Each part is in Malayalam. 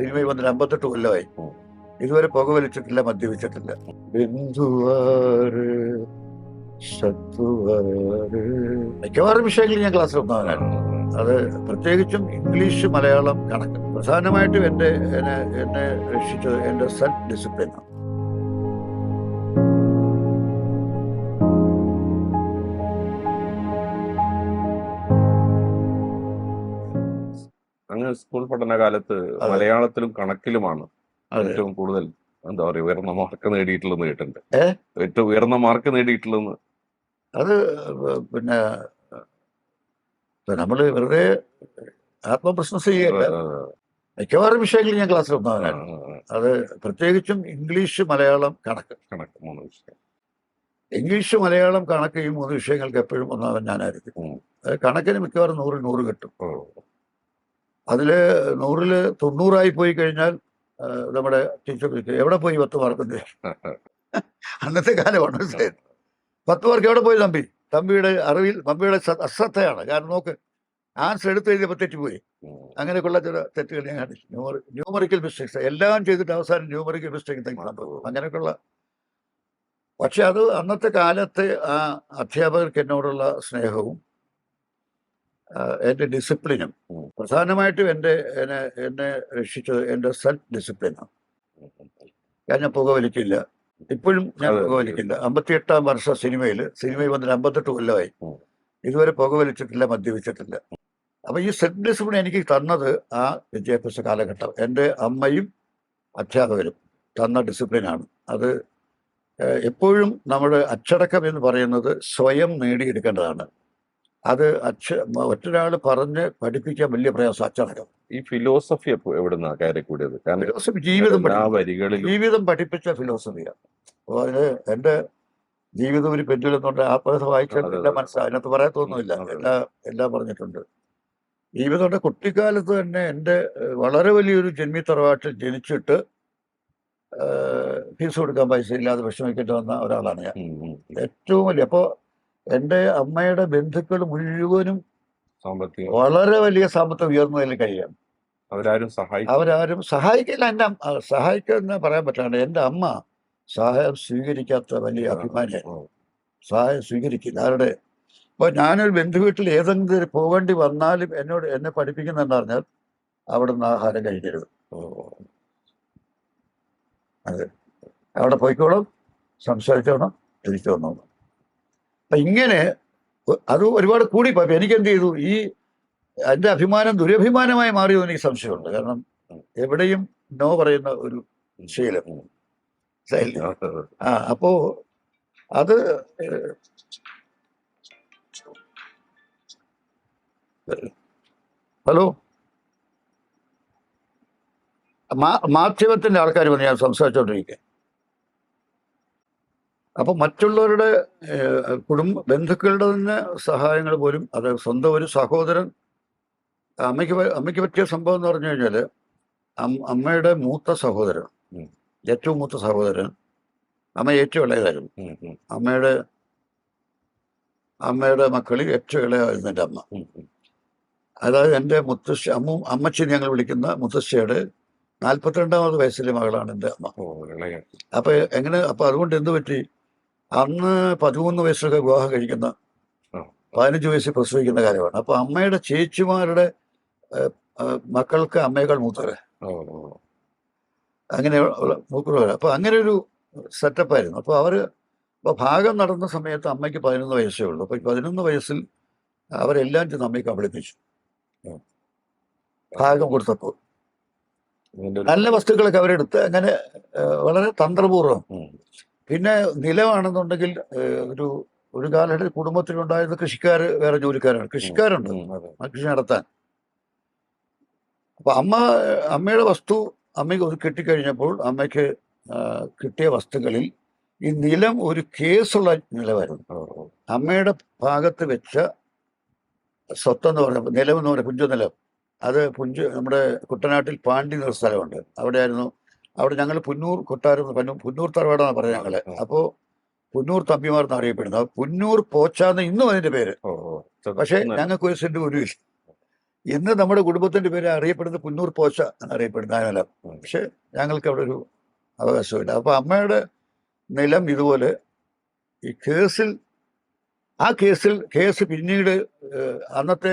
സിനിമയിൽ വന്നിട്ട് അമ്പത്തെട്ട് കൊല്ലമായി. ഇതുവരെ പുകവലിച്ചിട്ടില്ല മദ്യപിച്ചിട്ടില്ല ബിന്ദുവാറ് മിക്കവാറും വിഷയങ്ങളിൽ ഞാൻ ക്ലാസ്സിൽ വന്നവനാണ് അത് പ്രത്യേകിച്ചും ഇംഗ്ലീഷ് മലയാളം കണക്ക്. പ്രധാനമായിട്ടും എന്റെ എന്നെ എന്നെ രക്ഷിച്ചത് എന്റെ സെൽഫ് ഡിസിപ്ലിനാണ് സ്കൂൾ പഠനകാലത്ത്. മലയാളത്തിലും കണക്കിലുമാണ് ഏറ്റവും കൂടുതൽ എന്താ പറയുക ഉയർന്ന മാർക്ക് നേടിയിട്ടുള്ളതെന്ന് കേട്ടിട്ടുണ്ട്? ഏറ്റവും ഉയർന്ന മാർക്ക് നേടിയിട്ടുള്ളതെന്ന്. അത് പിന്നെ നമ്മൾ വെറുതെ ആത്മപ്രശ്നം ചെയ്യല്ല. മിക്കവാറും വിഷയങ്ങളിൽ ഞാൻ ക്ലാസ്സിൽ ഒന്നാമനാണ് അത് പ്രത്യേകിച്ചും ഇംഗ്ലീഷ് മലയാളം കണക്ക്. കണക്ക് മൂന്ന് വിഷയം. ഇംഗ്ലീഷ് മലയാളം കണക്ക് ഈ മൂന്ന് വിഷയങ്ങൾക്ക് എപ്പോഴും ഒന്നാമൻ ഞാനായിരിക്കും. കണക്കിന് മിക്കവാറും നൂറ് നൂറ് കിട്ടും. അതിൽ നൂറിൽ തൊണ്ണൂറായി പോയി കഴിഞ്ഞാൽ നമ്മുടെ ടീച്ചർ എവിടെ പോയി പത്ത് മാർക്കുണ്ട് അന്നത്തെ കാലമാണ് മനസ്സിലായത്. പത്ത് മാർക്ക് എവിടെ പോയി തമ്പി? തമ്പിയുടെ അറിവിൽ തമ്പിയുടെ അശ്രദ്ധയാണ്. കാരണം നോക്ക് ആൻസർ എടുത്ത് എഴുതിയപ്പോൾ തെറ്റിപ്പോയി. അങ്ങനെയൊക്കെയുള്ള ചില തെറ്റുകൾ ഞാൻ കാണിച്ചു ന്യൂമറി ന്യൂമറിക്കൽ മിസ്റ്റേക്സ് എല്ലാം ചെയ്തിട്ട് അവസാനം ന്യൂമറിക്കൽ മിസ്റ്റേക്ക് തന്നെ അങ്ങനെയൊക്കെയുള്ള പക്ഷെ അത് അന്നത്തെ കാലത്തെ ആ അധ്യാപകർക്ക് എന്നോടുള്ള സ്നേഹവും എന്റെ ഡിസിപ്ലിനും. പ്രധാനമായിട്ടും എന്റെ എന്നെ എന്നെ രക്ഷിച്ചത് എന്റെ സെൽഫ് ഡിസിപ്ലിനാണ്. ഞാൻ ഞാൻ പുകവലിക്കില്ല. ഇപ്പോഴും ഞാൻ പുകവലിക്കില്ല. പുകവലിക്കില്ല. അമ്പത്തിയെട്ടാം വർഷ സിനിമയിൽ സിനിമയിൽ വന്നിട്ട് അമ്പത്തെട്ട് കൊല്ലമായി. ഇതുവരെ പുകവലിച്ചിട്ടില്ല മദ്യപിച്ചിട്ടില്ല. അപ്പൊ ഈ സെൽഫ് ഡിസിപ്ലിൻ എനിക്ക് തന്നത് ആ വിദ്യാഭ്യാസ കാലഘട്ടം. എന്റെ അമ്മയും അധ്യാപകരും തന്ന ഡിസിപ്ലിനാണ്. അത് എപ്പോഴും നമ്മുടെ അച്ചടക്കം എന്ന് പറയുന്നത് സ്വയം നേടിയെടുക്കേണ്ടതാണ്. അത് അക്ഷ മറ്റൊരാൾ പറഞ്ഞ് പഠിപ്പിക്കാൻ വലിയ പ്രയാസം അച്ചടക്കം ഈ ഫിലോസഫി എവിടുന്ന കയറി കൂടിയത്? ഫിലോസഫി ജീവിതം ജീവിതം പഠിപ്പിച്ച ഫിലോസഫിയാണ്. അപ്പോൾ അതിന് എന്റെ ജീവിതം ഒരു പെൻഡിലെന്നുണ്ട് ആത്മകഥ വായിച്ചാൽ അതെ, എല്ലാം മനസ്സിലായി മനസ്സിലാവും അതിനകത്ത് പറയാത്തൊന്നുമില്ല. എല്ലാ എല്ലാം പറഞ്ഞിട്ടുണ്ട്. ജീവിതം കുട്ടിക്കാലത്ത് തന്നെ എന്റെ വളരെ വലിയൊരു ജന്മി തറവാട്ടിൽ ജനിച്ചിട്ട് ഫീസ് കൊടുക്കാൻ പൈസ ഇല്ലാതെ വിഷമിക്കേണ്ടി വന്ന ഒരാളാണ് ഞാൻ. ഏറ്റവും വലിയ അപ്പോൾ എന്റെ അമ്മയുടെ ബന്ധുക്കൾ മുഴുവനും സാമ്പത്തികം വളരെ വലിയ സാമ്പത്തികം ഉയർന്നതിൽ കഴിയാണ് അവരാരും സഹായിക്കും അവരാരും സഹായിക്കില്ല. എന്റെ സഹായിക്കുന്ന പറയാൻ പറ്റാണ് എന്റെ അമ്മ സഹായം സ്വീകരിക്കാത്ത വലിയ അഭിമാനിയാണ്. സഹായം സ്വീകരിക്കില്ല. ആരുടെ? ഇപ്പോൾ ഞാനൊരു ബന്ധു വീട്ടിൽ ഏതെങ്കിലും പോകേണ്ടി വന്നാലും എന്നോട് എന്നെ പഠിപ്പിക്കുന്നെന്ന് പറഞ്ഞാൽ അവിടെ നിന്ന് ആഹാരം കഴിക്കരുത്. അതെ. അവിടെ പോയിക്കോളും. സംസാരിച്ചോണം. തിരിച്ചു വന്നോണം ഇങ്ങനെ അത് ഒരുപാട് കൂടിപ്പോയി എനിക്ക് എന്ത് ചെയ്തു ഈ എന്റെ അഭിമാനം ദുരഭിമാനമായി മാറിയോ എന്ന് എനിക്ക് സംശയമുണ്ട്. കാരണം എവിടെയും നോ പറയുന്ന ഒരു ശീലം? ആ അപ്പോ അത് ഹലോ? മാധ്യമത്തിന്റെ ആൾക്കാർ വന്ന് ഞാൻ സംസാരിച്ചുകൊണ്ടിരിക്കുക അപ്പൊ മറ്റുള്ളവരുടെ കുടുംബ ബന്ധുക്കളുടെ തന്നെ സഹായങ്ങൾ പോലും അത് സ്വന്തം ഒരു സഹോദരൻ അമ്മയ്ക്ക് അമ്മയ്ക്ക് പറ്റിയ സംഭവം എന്ന് പറഞ്ഞു കഴിഞ്ഞാൽ അമ്മയുടെ മൂത്ത സഹോദരൻ. ഏറ്റവും മൂത്ത സഹോദരൻ അമ്മ ഏറ്റവും ഇളയതായിരുന്നു. അമ്മയുടെ അമ്മയുടെ മക്കളിൽ ഏറ്റവും ഇളയായിരുന്നു എന്റെ അമ്മ. അതായത് എന്റെ മുത്തശ്ശി അമ്മ അമ്മച്ചി ഞങ്ങൾ വിളിക്കുന്ന മുത്തശ്ശിയുടെ നാൽപ്പത്തിരണ്ടാമത് വയസ്സിലെ മകളാണ് എന്റെ അമ്മ. അപ്പൊ എങ്ങനെ അപ്പൊ അതുകൊണ്ട് എന്ത് പറ്റി? അന്ന് പതിമൂന്ന് വയസ്സിലൊക്കെ വിവാഹം കഴിക്കുന്ന. പതിനഞ്ച് വയസ്സിൽ പ്രസവിക്കുന്ന കാര്യമാണ് അപ്പൊ അമ്മയുടെ ചേച്ചിമാരുടെ മക്കൾക്ക് അമ്മയേക്കാൾ മൂത്തവരെ. അങ്ങനെ മൂക്കുള്ളവരെ അപ്പൊ അങ്ങനെ ഒരു സെറ്റപ്പ് ആയിരുന്നു. അപ്പൊ അവർ അപ്പൊ ഭാഗം നടന്ന സമയത്ത് അമ്മയ്ക്ക് പതിനൊന്ന് വയസ്സേ ഉള്ളൂ. അപ്പൊ പതിനൊന്ന് വയസ്സിൽ അവരെല്ലാം ചെന്ന് അമ്മയെ കബളിപ്പിച്ചു. ഭാഗം കൊടുത്തപ്പോൾ. നല്ല വസ്തുക്കളൊക്കെ അവരെടുത്ത് അങ്ങനെ വളരെ തന്ത്രപൂർവം. പിന്നെ നിലമാണെന്നുണ്ടെങ്കിൽ ഒരു ഒരു കാലഘട്ടത്തിൽ കുടുംബത്തിലുണ്ടായിരുന്ന കൃഷിക്കാർ വേറെ ജോലിക്കാരാണ്. കൃഷിക്കാരുണ്ട്. കൃഷി നടത്താൻ. അപ്പൊ അമ്മ അമ്മയുടെ വസ്തു അമ്മയ്ക്ക് ഒരു കിട്ടിക്കഴിഞ്ഞപ്പോൾ അമ്മയ്ക്ക് കിട്ടിയ വസ്തുക്കളിൽ ഈ നിലം ഒരു കേസുള്ള നിലമായിരുന്നു. അമ്മയുടെ ഭാഗത്ത് വെച്ച സ്വത്തെന്ന് പറഞ്ഞ നിലം എന്ന് പറഞ്ഞ പുഞ്ച നിലം അത് പുഞ്ച് നമ്മുടെ കുട്ടനാട്ടിൽ പാണ്ടി എന്നൊരു സ്ഥലമുണ്ട്. അവിടെയായിരുന്നു അവിടെ ഞങ്ങൾ പുന്നൂർ കൊട്ടാരം പുന്നൂർ തറവാടാണ് പറഞ്ഞത് ഞങ്ങൾ. അപ്പോ പുന്നൂർ തമ്പിമാർ എന്ന് അറിയപ്പെടുന്നത് പുന്നൂർ പോച്ചാന്ന് ഇന്നും അതിന്റെ പേര്. പക്ഷേ ഞങ്ങൾക്ക് ഒരു സെന്റ് ഒരു ഇന്ന് നമ്മുടെ കുടുംബത്തിന്റെ പേര് അറിയപ്പെടുന്നത് പുന്നൂർ പോച്ച എന്നറിയപ്പെടുന്ന ആ നിലം. പക്ഷെ ഞങ്ങൾക്ക് അവിടെ ഒരു അവകാശമില്ല അപ്പൊ അമ്മയുടെ നിലം ഇതുപോലെ ഈ കേസിൽ ആ കേസിൽ കേസ് പിന്നീട് അന്നത്തെ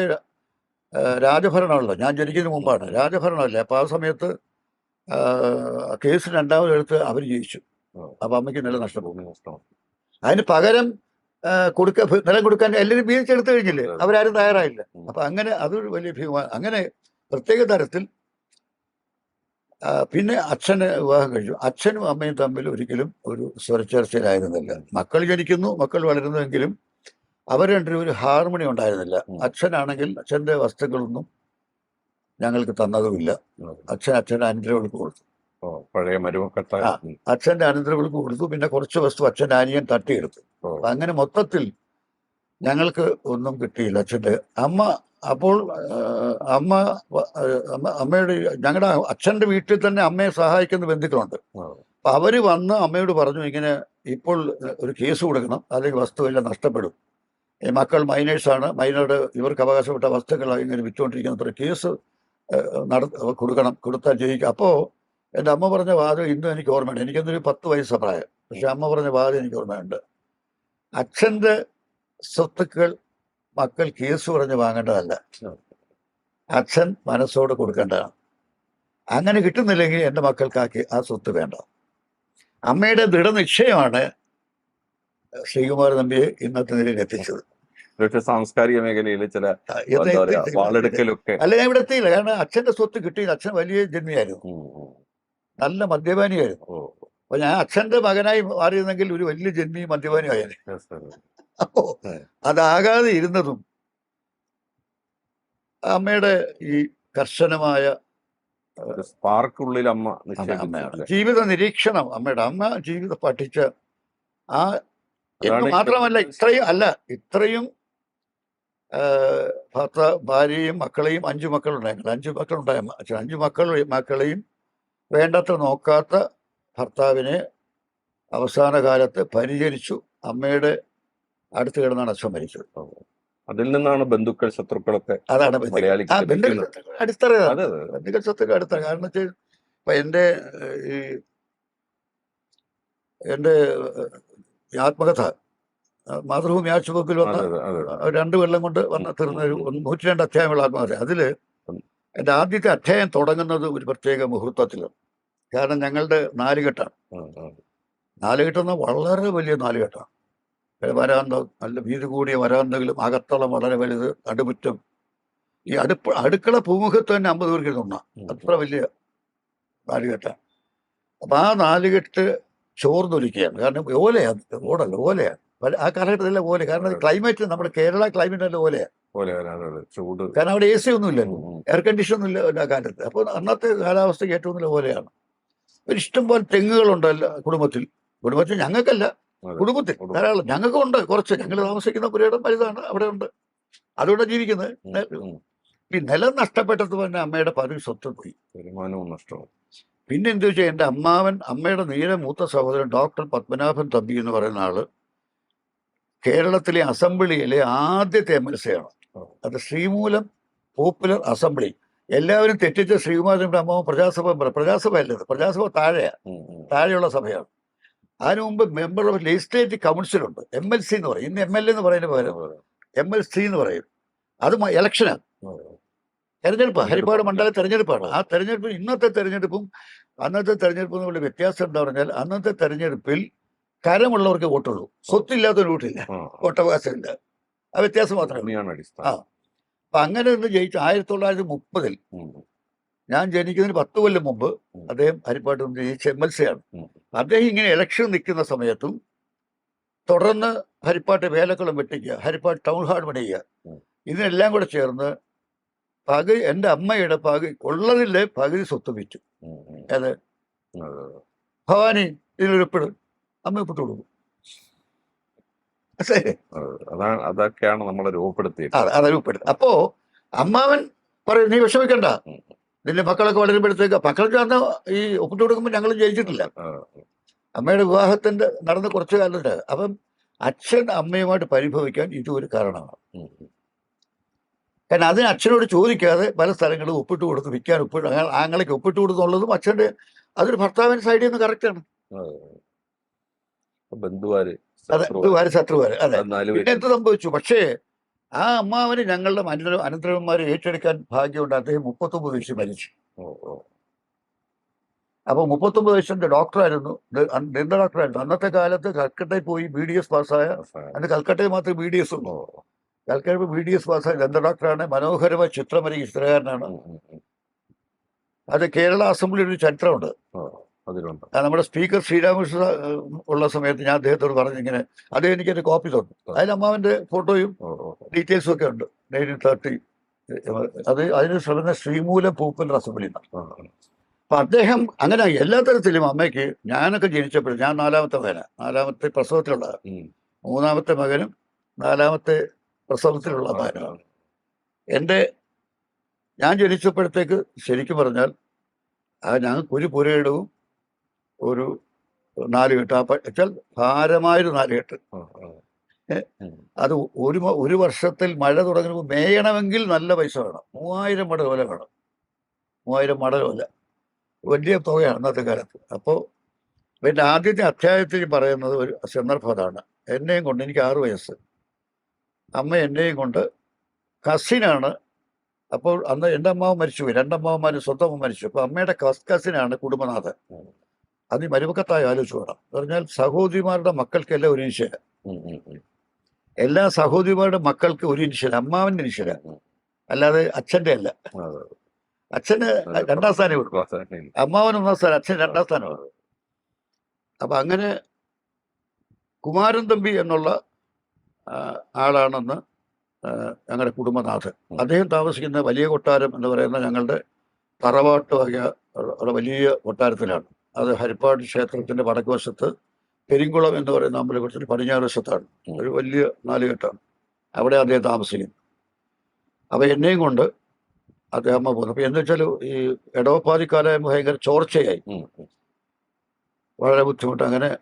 രാജഭരണമല്ലോ ഞാൻ ജനിക്കുന്നതിന് മുമ്പാണ്. രാജഭരണമല്ലേ? അപ്പൊ ആ സമയത്ത് കേസ് രണ്ടാമത് എടുത്ത് അവർ ജയിച്ചു അപ്പൊ അമ്മയ്ക്ക് നില അവസ്ഥ അതിന് പകരം കൊടുക്ക നിലം കൊടുക്കാൻ എല്ലാവരും വീതിച്ചെടുത്തു കഴിഞ്ഞില്ലേ. അവരാരും തയ്യാറായില്ല. അപ്പൊ അങ്ങനെ അതൊരു വലിയ ഭീമ അങ്ങനെ പ്രത്യേക തരത്തിൽ പിന്നെ അച്ഛന് വിവാഹം കഴിച്ചു അച്ഛനും അമ്മയും തമ്മിൽ ഒരിക്കലും ഒരു സ്വരച്ചേർച്ചയിലായിരുന്നില്ല. മക്കൾ ജനിക്കുന്നു മക്കൾ വളരുന്നുവെങ്കിലും അവർ രണ്ടുപേരും ഒരു ഹാർമണി ഉണ്ടായിരുന്നില്ല. അച്ഛനാണെങ്കിൽ അച്ഛന്റെ വസ്തുക്കളൊന്നും ഞങ്ങൾക്ക് തന്നതുമില്ല. അച്ഛൻ അച്ഛന്റെ അനുഗ്രഹങ്ങൾക്ക് കൊടുത്തു. പഴയ മരുമക്കത്ത ആ. അച്ഛന്റെ അനന്തരവൾക്ക് കൊടുത്തു. പിന്നെ കുറച്ച് വസ്തു അച്ഛന്റെ അനിയൻ തട്ടിയെടുത്തു. അങ്ങനെ മൊത്തത്തിൽ ഞങ്ങൾക്ക് ഒന്നും കിട്ടിയില്ല അച്ഛന്റെ. അമ്മ അപ്പോൾ അമ്മ അമ്മയുടെ ഞങ്ങളുടെ അച്ഛന്റെ വീട്ടിൽ തന്നെ അമ്മയെ സഹായിക്കുന്ന ബന്ധുക്കളുണ്ട്. അപ്പൊ അവർ വന്ന് അമ്മയോട് പറഞ്ഞു ഇങ്ങനെ ഇപ്പോൾ ഒരു കേസ് കൊടുക്കണം. അല്ലെങ്കിൽ വസ്തുവെല്ലാം നഷ്ടപ്പെടും. ഈ മക്കൾ മൈനേഴ്സാണ്. മൈനറുടെ ഇവർക്ക് അവകാശപ്പെട്ട വസ്തുക്കൾ ഇങ്ങനെ വിറ്റുകൊണ്ടിരിക്കുന്ന. കേസ് നട കൊടുക്കണം കൊടുത്താൽ ജയിക്കും. അപ്പോൾ എന്റെ അമ്മ പറഞ്ഞ വാദം ഇന്നും എനിക്ക് ഓർമ്മയുണ്ട്. എനിക്കൊന്നൊരു പത്ത് വയസ്സ് പ്രായം. പക്ഷെ അമ്മ പറഞ്ഞ വാദം എനിക്ക് ഓർമ്മയുണ്ട്. അച്ഛന്റെ സ്വത്തുക്കൾ മക്കൾ കേസ് പറഞ്ഞ് വാങ്ങേണ്ടതല്ല. അച്ഛൻ മനസ്സോട് കൊടുക്കേണ്ടതാണ്. അങ്ങനെ കിട്ടുന്നില്ലെങ്കിൽ എന്റെ മക്കൾക്കാക്കി ആ ആ സ്വത്ത് വേണ്ട. അമ്മയുടെ ദൃഢനിശ്ചയമാണ് ശ്രീകുമാർ നമ്പിയെ ഇന്നത്തെ നിലയിൽ എത്തിച്ചത്. പക്ഷെ സാംസ്കാരിക മേഖലയിൽ ചില വാളെടുക്കലൊക്കെ. അല്ല ഞാൻ ഇവിടെ എത്തിയില്ല. കാരണം അച്ഛന്റെ സ്വത്ത് കിട്ടിയില്ല അച്ഛൻ വലിയ ജന്മിയായിരുന്നു. നല്ല മദ്യപാനിയായിരുന്നു. അപ്പൊ ഞാൻ അച്ഛന്റെ മകനായി മാറിയിരുന്നെങ്കിൽ ഒരു വലിയ ജന്മി മദ്യപാനിയായത് yes, yes. അപ്പോ അതാകാതെ ഇരുന്നതും അമ്മയുടെ ഈ കർശനമായ സ്പാർക്കുള്ളിൽ അമ്മ ജീവിത നിരീക്ഷണം അമ്മയുടെ അമ്മ ജീവിതം പഠിച്ച ആ എന്ന് മാത്രമല്ല ഇത്രയും അല്ല ഇത്രയും ഭർത്ത ഭാര്യയും മക്കളെയും അഞ്ചു മക്കളുണ്ടായിരുന്നു അഞ്ചു മക്കളുണ്ടായ അഞ്ചു മക്കൾ മക്കളെയും വേണ്ടത്ര നോക്കാത്ത ഭർത്താവിനെ അവസാന കാലത്ത് പരിചരിച്ചു. അമ്മയുടെ അടുത്ത് കിടന്നാണ് അച്ഛൻ മരിച്ചത്. അതിൽ നിന്നാണ് ബന്ധുക്കൾ ശത്രുക്കളൊക്കെ അതാണ് അടിത്തറ ബന്ധുക്കൾ ശത്രുക്കൾ അടിത്തറ കാരണം വെച്ചാൽ ഇപ്പൊ എന്റെ ഈ എന്റെ ആത്മകഥ മാതൃഭൂമി വന്ന അതെ അതെ അതെ. രണ്ട് കൊല്ലം കൊണ്ട് വന്ന തീർന്ന ഒരു നൂറ്റി രണ്ട് അധ്യായമുള്ള ആത്മകഥ അതിൽ എന്റെ ആദ്യത്തെ അധ്യായം തുടങ്ങുന്നത് ഒരു പ്രത്യേക മുഹൂർത്തത്തിലാണ്. കാരണം ഞങ്ങളുടെ നാലുകെട്ടാണ്. ഉം, ഉം. നാലുകെട്ട് എന്നാൽ വളരെ വലിയ നാലുകെട്ടാണ്. വരാന്ത നല്ല വീതി കൂടിയ വരാന്തകളും അകത്തളം വളരെ വലുത് നടുമുറ്റം. ഈ അടുപ്പ് അടുക്കള പൂമുഖത്ത് തന്നെ അമ്പത് പേർക്ക് ഇരുന്നുണ്ടാ അത്ര വലിയ നാലുകെട്ടാണ്. അപ്പം ആ നാലുകെട്ട് ചോർന്നൊലിക്കുകയാണ്. കാരണം ഓലയാണ് ഓടല്ല ഓലയാണ്. ആ കാലഘട്ടത്തിലെ പോലെ. കാരണം ക്ലൈമറ്റ് നമ്മുടെ കേരള ക്ലൈമറ്റ് അല്ല ഓലയാണ് പോലെ അതെ അതെ ചൂട്. കാരണം അവിടെ എ സി ഒന്നും ഇല്ലല്ലോ. ഉം, ഉം. എയർ കണ്ടീഷൻ ഒന്നും ഇല്ല ആ കാലത്ത്. അപ്പോൾ അന്നത്തെ കാലാവസ്ഥയ്ക്ക് ഏറ്റവും നല്ല പോലെയാണ്. ഒരു ഇഷ്ടം പോലെ തെങ്ങുകളുണ്ടല്ലോ കുടുംബത്തിൽ. കുടുംബത്തിൽ ഞങ്ങൾക്കല്ല. കുടുംബത്തിൽ കുടുംബം. ധാരാളം ഞങ്ങൾക്കും ഉണ്ട് കുറച്ച്. ഞങ്ങൾ താമസിക്കുന്ന പുരയിടം വലുതാണ്. അവിടെ ഉണ്ട്. അതുകൊണ്ടാണ് ജീവിക്കുന്നത്. ഈ നിലം നഷ്ടപ്പെട്ടത് തന്നെ അമ്മയുടെ പതിവ് സ്വത്ത് പോയി. വരുമാനവും നഷ്ടവും. പിന്നെ എന്ത് വെച്ചാൽ എന്റെ അമ്മാവൻ അമ്മയുടെ നേരെ മൂത്ത സഹോദരൻ ഡോക്ടർ പത്മനാഭൻ തമ്പി എന്ന് പറയുന്ന ആൾ കേരളത്തിലെ അസംബ്ലിയിലെ ആദ്യത്തെ എം എൽ സി ആണ്. അത് ശ്രീമൂലം പോപ്പുലർ അസംബ്ലി. എല്ലാവരും തെറ്റിച്ച ശ്രീകുമാരന്റെ ബ്രഹ്മാവ് പ്രജാസഭ പ്രജാസഭ അല്ലത് പ്രജാസഭ താഴെയാണ്. താഴെയുള്ള സഭയാണ്. അതിനു മുമ്പ് മെമ്പർ ഓഫ് ലെജിസ്ലേറ്റീവ് കൗൺസിലുണ്ട് എം എൽ സി എന്ന് പറയും. ഇന്ന് എം എൽ എ എന്ന് പറയുന്ന പകരം എം എൽ സി എന്ന് പറയും. അത് ഇലക്ഷനാണ്. തെരഞ്ഞെടുപ്പ്. ഹരിപ്പാട് മണ്ഡല തെരഞ്ഞെടുപ്പാണ്. ആ തെരഞ്ഞെടുപ്പിൽ ഇന്നത്തെ തെരഞ്ഞെടുപ്പും അന്നത്തെ തെരഞ്ഞെടുപ്പും തമ്മിൽ വ്യത്യാസം എന്താ പറഞ്ഞാൽ അന്നത്തെ തെരഞ്ഞെടുപ്പിൽ കരമുള്ളവർക്ക് വോട്ടുള്ളൂ. സ്വത്തില്ലാത്തൊരു വോട്ടില്ല. വോട്ടവകാശമുണ്ട്. ആ വ്യത്യാസം മാത്രമേ ആ. അപ്പൊ അങ്ങനെ ഒന്ന് ജയിച്ചു. ആയിരത്തി തൊള്ളായിരത്തി മുപ്പതിൽ ഞാൻ ജനിക്കുന്നതിന് പത്ത് കൊല്ലം മുമ്പ്. അദ്ദേഹം ഹരിപ്പാട്ട് നിന്ന് ജയിച്ച എം എൽ സി ആണ്. അദ്ദേഹം ഇങ്ങനെ ഇലക്ഷൻ നിൽക്കുന്ന സമയത്തും തുടർന്ന് ഹരിപ്പാട്ട് വേലക്കുളം വെട്ടിക്കുക ഹരിപ്പാട്ട് ടൗൺ ഹാൾ പണിയുക. ഇതിനെല്ലാം കൂടെ ചേർന്ന് പകുതി എന്റെ അമ്മയുടെ പകുതി ഉള്ളതിലെ പകുതി സ്വത്ത് വിറ്റു. അത്. ഭവാനി ഇതിനൊരുപ്പിടും അമ്മ ഇപ്പിട്ട് കൊടുക്കും അതാണ് അതൊക്കെയാണ് നമ്മളെ രൂപപ്പെടുത്തിയത്. അതെ രൂപപ്പെടുത്തി. അപ്പോ അമ്മാവൻ പറയും നീ വിഷമിക്കണ്ട. നിന്റെ മക്കളൊക്കെ വളരുമ്പോഴത്തേക്ക് മക്കൾക്ക് അന്ന് ഈ ഒപ്പിട്ട് കൊടുക്കുമ്പോൾ ഞങ്ങൾ ജയിച്ചിട്ടില്ല. അമ്മയുടെ വിവാഹത്തിന്റെ നടന്ന കുറച്ച് കാലത്ത് അപ്പം അച്ഛൻ അമ്മയുമായിട്ട് പരിഭവിക്കാൻ ഇതും ഒരു കാരണമാണ്. കാരണം അതിന് അച്ഛനോട് ചോദിക്കാതെ പല സ്ഥലങ്ങളും ഒപ്പിട്ട് കൊടുത്ത് വിൽക്കാൻ ഒപ്പിട്ട് ആങ്ങളേക്ക് ഒപ്പിട്ട് കൊടുത്തുള്ളതും അച്ഛന്റെ അതൊരു ഭർത്താവിന്റെ സൈഡിൽ നിന്ന് കറക്റ്റാണ് ബന്ധുവാര് അതെ ശത്രുവാര്. അതെ. പിന്നെ എന്ത് സംഭവിച്ചു? പക്ഷേ ആ അമ്മാവന് ഞങ്ങളുടെ അനന്തര അനന്തരവന്മാരെ ഏറ്റെടുക്കാൻ ഭാഗ്യമുണ്ട്. അദ്ദേഹം മുപ്പത്തൊമ്പത് വയസ്സിൽ മരിച്ചു. അപ്പോൾ മുപ്പത്തൊമ്പത് വയസ്സിന്റെ ഡോക്ടറായിരുന്നു. ദന്ത ഡോക്ടറായിരുന്നു. അന്നത്തെ കാലത്ത് കൽക്കട്ടയിൽ പോയി ബി ഡി എസ് പാസ്സായ. അന്ന് കൽക്കട്ടയിൽ മാത്രം ബി ഡി എസ് ഉള്ളൂ. കൽക്കട്ടയിൽ കൽക്കട്ട ബി ഡി എസ് പാസ്സായ ദന്ത ഡോക്ടറാണ്. മനോഹരമായ ചിത്രം വരെ ചിത്രകാരനാണ്. അത് കേരള അസംബ്ലിയുടെ ഒരു ചരിത്രമുണ്ട്. അതിലുണ്ട്. നമ്മുടെ സ്പീക്കർ ശ്രീരാമകൃഷ്ണ ഉള്ള സമയത്ത് ഞാൻ അദ്ദേഹത്തോട് പറഞ്ഞു ഇങ്ങനെ അദ്ദേഹം എനിക്ക് എന്റെ കോപ്പി തന്നു. അതിൽ അമ്മാവന്റെ ഫോട്ടോയും ഡീറ്റെയിൽസും ഒക്കെ ഉണ്ട്. Nineteen thirty. അത് അതിന് ശ്രമിക്കുന്ന ശ്രീമൂലം പൂപ്പൻ അസംബ്ലി. അപ്പൊ അദ്ദേഹം അങ്ങനെ എല്ലാ തരത്തിലും അമ്മയ്ക്ക് ഞാനൊക്കെ ജനിച്ചപ്പോഴും ഞാൻ നാലാമത്തെ മകന. നാലാമത്തെ പ്രസവത്തിലുള്ള മൂന്നാമത്തെ മകനും നാലാമത്തെ പ്രസവത്തിലുള്ള മകനാണ് എന്റെ ഞാൻ ജനിച്ചപ്പോഴത്തേക്ക് ശരിക്കും പറഞ്ഞാൽ ആ ഞങ്ങൾക്ക് ഒരു പുരയിടവും ഒരു നാലുകെട്ട് ആ വെച്ചാൽ ഭാരമായൊരു നാലുകെട്ട്. അത് ഒരു ഒരു വർഷത്തിൽ മഴ തുടങ്ങുമ്പോൾ മേയണമെങ്കിൽ നല്ല പൈസ വേണം. മൂവായിരം മട വില വേണം. മൂവായിരം മട വില. വലിയ തുകയാണ് അന്നത്തെ കാലത്ത്. അപ്പോൾ പിന്നെ ആദ്യത്തെ അധ്യായത്തിൽ പറയുന്നത് ഒരു സന്ദർഭം അതാണ്. എന്നെയും കൊണ്ട് എനിക്ക് ആറു വയസ്സ്. അമ്മ എന്നെയും കൊണ്ട് കസിനാണ്. അപ്പോൾ അന്ന് എന്റെ അമ്മാവ് മരിച്ചുപോയി. രണ്ടമ്മാവന്മാരും സ്വന്തം മരിച്ചു. അപ്പോൾ അമ്മയുടെ കസ് കസിനാണ് കുടുംബനാഥൻ. അത് മരുമക്കത്തായി ആലോചിച്ച് വേണം എന്ന് പറഞ്ഞാൽ സഹോദരിമാരുടെ മക്കൾക്കെല്ലാം ഒരു ഉം. എല്ലാ സഹോദരിമാരുടെ മക്കൾക്ക് ഒരു ഇനിഷ്യൽ അമ്മാവന്റെ ഇനിഷ്യൽ അല്ലാതെ അച്ഛന്റെ അല്ല. അച്ഛന്. രണ്ടാം സ്ഥാനം കൊടുക്കും. അമ്മാവൻ ഒന്നാം സ്ഥാനം അച്ഛൻ രണ്ടാം സ്ഥാനമാണ് അപ്പൊ അങ്ങനെ കുമാരൻ തമ്പി എന്നുള്ള ആളാണെന്ന് ഞങ്ങളുടെ കുടുംബനാഥൻ. അദ്ദേഹം താമസിക്കുന്ന വലിയ കൊട്ടാരം എന്ന് പറയുന്ന ഞങ്ങളുടെ തറവാട്ട് വക വലിയ കൊട്ടാരത്തിലാണ്. അത് ഹരിപ്പാട് ക്ഷേത്രത്തിന്റെ വടക്ക് വശത്ത് പെരിങ്കുളം എന്ന് പറയുന്ന അമ്പലക്കുളത്തിന് പടിഞ്ഞാറ് വശത്താണ്. ഒരു വലിയ നാലുകെട്ടാണ്. അവിടെ അദ്ദേഹം താമസിക്കുന്നു. അപ്പൊ എന്നെയും കൊണ്ട് അദ്ദേഹം പോകുന്നു. അപ്പൊ എന്ന് വെച്ചാൽ ഈ ഇടവപ്പാതിക്കാലം ഭയങ്കര ചോർച്ചയായി. വളരെ ബുദ്ധിമുട്ട്. അങ്ങനെ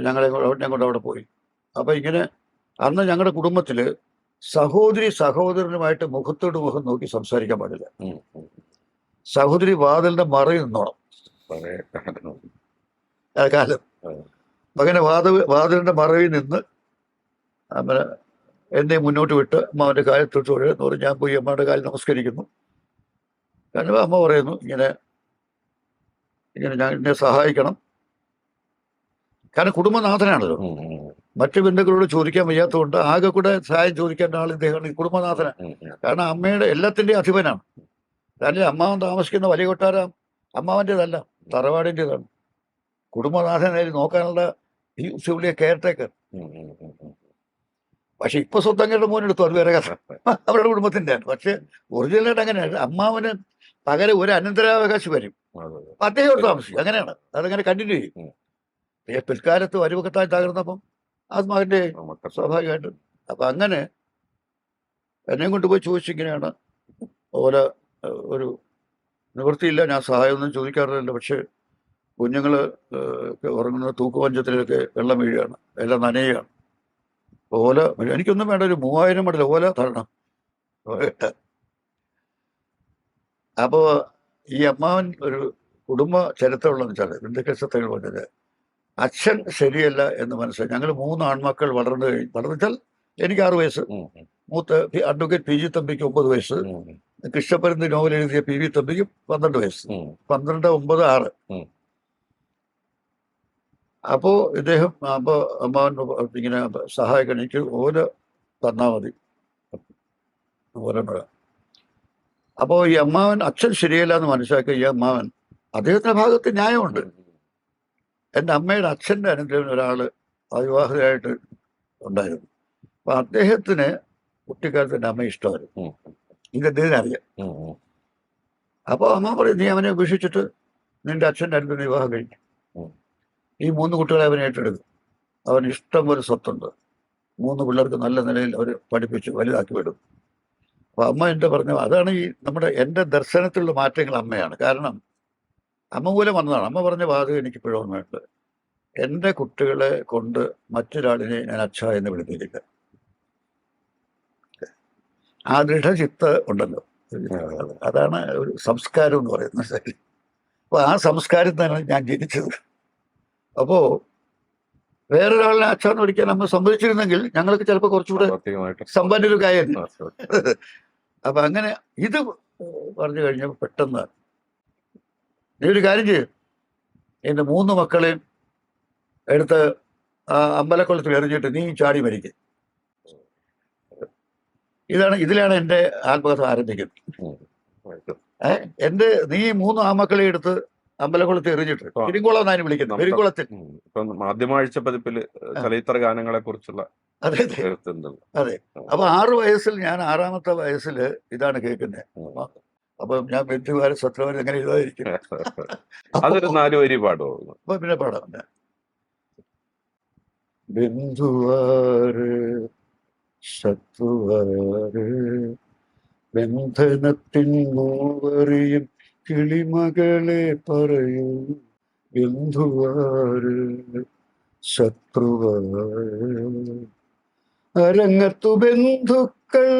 ഞങ്ങളെ ഞാൻ കൊണ്ട് അവിടെ പോയി. അപ്പൊ ഇങ്ങനെ അന്ന് ഞങ്ങളുടെ കുടുംബത്തിൽ സഹോദരി സഹോദരനുമായിട്ട് മുഖത്തോട് മുഖം നോക്കി സംസാരിക്കാൻ പാടില്ല. സഹോദരി വാതിലിന്റെ മറയിൽ നിന്നോണം. കാലം. ആ കാലം. ഉം. അങ്ങനെ വാത വാതിലിന്റെ മറവിൽ നിന്ന് അമ്മനെ എന്നെ മുന്നോട്ട് വിട്ട് അമ്മാവന്റെ കാലത്തോട്ട് എന്ന് പറഞ്ഞ് ഞാൻ പോയി അമ്മയുടെ കാലിൽ നമസ്കരിക്കുന്നു. കാരണം അമ്മ പറയുന്നു ഇങ്ങനെ ഇങ്ങനെ ഞാൻ എന്നെ സഹായിക്കണം. കാരണം കുടുംബനാഥനാണല്ലോ. മറ്റു ബന്ധുക്കളോട് ചോദിക്കാൻ വയ്യാത്തതുകൊണ്ട് ആകെ കൂടെ സഹായം ചോദിക്കേണ്ട ആൾ ഇദ്ദേഹമാണ്. കുടുംബനാഥനാണ്. കാരണം അമ്മയുടെ എല്ലാത്തിന്റെയും അധിപനാണ്. കാരണം അമ്മാവൻ താമസിക്കുന്ന വലിയ കൊട്ടാരം അമ്മാവന്റെതല്ല തറവാടിന്റെതാണ്. കുടുംബനാഥനായി നോക്കാനുള്ള ഈ സിവിലിയ കെയർ ടേക്കർ. പക്ഷെ ഇപ്പൊ സ്വന്തങ്ങളുടെ മോനെടുത്തു അത് വേറെ കഥ. അവരുടെ കുടുംബത്തിന്റെയാണ്. പക്ഷെ ഒറിജിനലായിട്ട് അങ്ങനെയാണ് അമ്മാവന് പകരം ഒരു അനന്തരാവകാശം വരും. അദ്ദേഹം അവിടെ താമസിക്കും അങ്ങനെയാണ്. അതങ്ങനെ കണ്ടിന്യൂ ചെയ്യും. പിൽക്കാലത്ത് വരുവക്കത്തായി തകർന്നപ്പം അത് മകന്റെ സ്വാഭാവികമായിട്ട്. അപ്പൊ അങ്ങനെ എന്നെയും കൊണ്ടുപോയി ചോദിച്ചിങ്ങനെയാണ് ഓരോ ഓല ഒരു നിവൃത്തിയില്ല ഞാൻ സഹായമൊന്നും ചോദിക്കാറില്ല. പക്ഷേ കുഞ്ഞുങ്ങൾ ഉറങ്ങുന്ന തൂക്കുപഞ്ചത്തിലൊക്കെ വെള്ളം വീഴുകയാണ്. എല്ലാം നനയുകയാണ്. ഓല എനിക്കൊന്നും വേണ്ട ഒരു മൂവായിരം മടൽ ഓല തരണം. അപ്പോ ഈ അമ്മാവൻ ഒരു കുടുംബ ചരിത്രമുള്ളതെന്ന് വെച്ചാൽ ബന്ധുക്കസത്തകൾ പറഞ്ഞത് അച്ഛൻ ശരിയല്ല എന്ന് മനസ്സിലായി. ഞങ്ങൾ മൂന്ന് ആൺമക്കൾ വളർന്നു കഴിഞ്ഞു വളർന്നു വെച്ചാൽ എനിക്ക് ആറു വയസ്സ്. മൂത്ത അഡ്വക്കേറ്റ് പി ജി തമ്പിക്ക് ഒമ്പത് വയസ്സ്. കൃഷ്ണപരന്ത് നോവൽ എഴുതിയ പി വി തമ്പിക്ക് പന്ത്രണ്ട് വയസ്സ്. പന്ത്രണ്ട് ഒമ്പത് ആറ്. അപ്പോ ഇദ്ദേഹം അപ്പൊ അമ്മാവൻ ഇങ്ങനെ സഹായിക്കണം. എനിക്ക് ഓല തന്നാ മതി. അപ്പോ ഈ അമ്മാവൻ അച്ഛൻ ശരിയല്ല എന്ന് മനസ്സിലാക്കിയ ഈ അമ്മാവൻ അദ്ദേഹത്തിന്റെ ഭാഗത്ത് ന്യായമുണ്ട്. എന്റെ അമ്മയുടെ അച്ഛന്റെ അനുഗ്രഹം ഒരാൾ അവിവാഹിതരായിട്ട് ഉണ്ടായിരുന്നു. അപ്പൊ അദ്ദേഹത്തിന് കുട്ടിക്കാലത്ത് എന്റെ അമ്മ ഇഷ്ടമായിരുന്നു എനിക്ക് എന്തെങ്കിലും അറിയാം. ഉം, ഉം. അപ്പോൾ അമ്മ പറയും നീ അവനെ ഉപേക്ഷിച്ചിട്ട് നിന്റെ അച്ഛന്റെ അടുത്ത് വിവാഹം കഴിഞ്ഞു ഈ മൂന്ന് കുട്ടികളെ അവനെ ഏറ്റെടുക്കും അവന് ഇഷ്ടം പോലെ സ്വത്തുണ്ട്. മൂന്ന് പിള്ളേർക്ക് നല്ല നിലയിൽ അവർ പഠിപ്പിച്ച് വലുതാക്കി വിടും. അപ്പൊ അമ്മ എന്താ പറഞ്ഞു അതാണ് ഈ നമ്മുടെ എന്റെ ദർശനത്തിലുള്ള മാറ്റങ്ങൾ അമ്മയാണ്. കാരണം അമ്മ മൂലം വന്നതാണ്. അമ്മ പറഞ്ഞ വാദം എനിക്ക് ഇപ്പോഴും ഓർമ്മയുണ്ട്. എന്റെ കുട്ടികളെ കൊണ്ട് മറ്റൊരാളിനെ ഞാൻ അച്ഛ എന്ന് വിളിപ്പിക്കില്ല. ആ ദൃഢചിത്ത ഉണ്ടല്ലോ. അതാണ് ഒരു സംസ്കാരം എന്ന് പറയുന്നത് അപ്പോൾ ആ സംസ്കാരം തന്നെ ഞാൻ ജനിച്ചത്. അപ്പോൾ വേറൊരാളിനെ അച്ഛൻ ഒരിക്കൽ നമ്മൾ സംഭവിച്ചിരുന്നെങ്കിൽ ഞങ്ങൾക്ക് ചിലപ്പോൾ കുറച്ചുകൂടെ സമ്പന്നൊരു കാര്യം ആ, ആ. അപ്പൊ അങ്ങനെ ഇത് പറഞ്ഞു കഴിഞ്ഞപ്പോൾ പെട്ടെന്ന് നീ ഒരു കാര്യം ചെയ്യും. എന്റെ മൂന്ന് മക്കളെയും എടുത്ത് ആ അമ്പലക്കുളത്തിൽ എറിഞ്ഞിട്ട് നീ ചാടി മരിക്കും. ഇതാണ് ഇതിലാണ് എന്റെ ആത്മകഥ ആരംഭിക്കുന്നത്. ഏഹ് എന്റെ നീ മൂന്ന് ആമക്കളെ എടുത്ത് അമ്പലക്കുളത്ത് എറിഞ്ഞിട്ട് പെരിങ്കുളം എന്നാണ് വിളിക്കുന്നത് പെരുങ്കുളത്തിൽ മാധ്യമാഴ്ച പതിപ്പിൽ ചലച്ചിത്ര ഗാനങ്ങളെ കുറിച്ചുള്ള അതെ അതെ. അതെ. അപ്പൊ ആറ് വയസ്സിൽ ഞാൻ ആറാമത്തെ വയസ്സിൽ ഇതാണ് കേൾക്കുന്നത്. അപ്പൊ ഞാൻ ബന്ധുവാരെ സത്രവാരെ എങ്ങനെ എഴുതാതിരിക്കും അതൊരു നാല് വരി പാടുമോ അപ്പൊ പിന്നെ പാടാം. ബന്ധുവാറ് ശത്രുവാറ് ബന്ധനത്തിൻ മൂവറിയും കിളിമകളെ പറയും ബന്ധുവാറ് ശത്രുവാറ് അരങ്ങത്തു ബന്ധുക്കൾ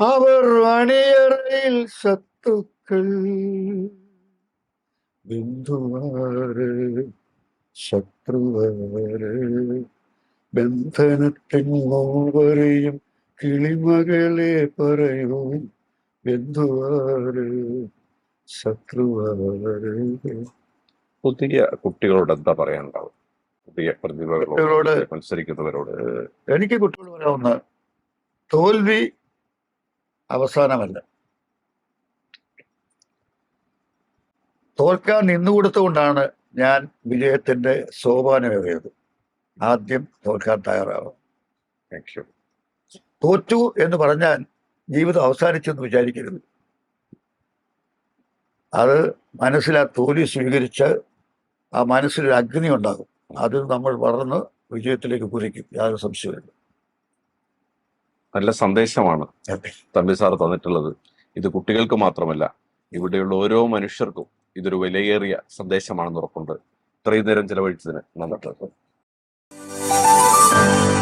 അവർ അണിയറയിൽ ശത്രുക്കൾ. ബന്ധുവാറ് ശത്രുവാറ് ബന്ധനത്തിൻ മൂവരെയും കിളിമകളെ പറയൂ. ബന്ധുവാറ് ശത്രുവാറ് പുതിയ കുട്ടികളോട് എന്താ പറയാനുണ്ടാവും പുതിയ പ്രതിഭകളോട് കുട്ടികളോട് മത്സരിക്കുന്നവരോട്. എനിക്ക് കുട്ടികൾ പറയാവുന്ന തോൽവി അവസാനമല്ല. തോൽക്കാൻ നിന്നുകൊടുത്തുകൊണ്ടാണ് ഞാൻ വിജയത്തിന്റെ സോപാനമേറിയത്. ആദ്യം തോൽക്കാൻ തയ്യാറാവും താങ്ക് യു തോറ്റു എന്ന് പറഞ്ഞാൽ ജീവിതം അവസാനിച്ചു എന്ന് വിചാരിക്കരുത്. അത് മനസ്സിൽ ആ തോൽവി സ്വീകരിച്ച് ആ മനസ്സിലൊരു അഗ്നി ഉണ്ടാകും. അത് നമ്മൾ വളർന്ന് വിജയത്തിലേക്ക് കുറിക്കും യാതൊരു സംശയമില്ല നല്ല സന്ദേശമാണ് തമ്പി സാർ തന്നിട്ടുള്ളത്. ഇത് കുട്ടികൾക്ക് മാത്രമല്ല ഇവിടെയുള്ള ഓരോ മനുഷ്യർക്കും ഇതൊരു വിലയേറിയ സന്ദേശമാണെന്ന് ഉറപ്പുണ്ട്. ഇത്രയും നേരം ചെലവഴിച്ചതിന് നന്ദി. Bye.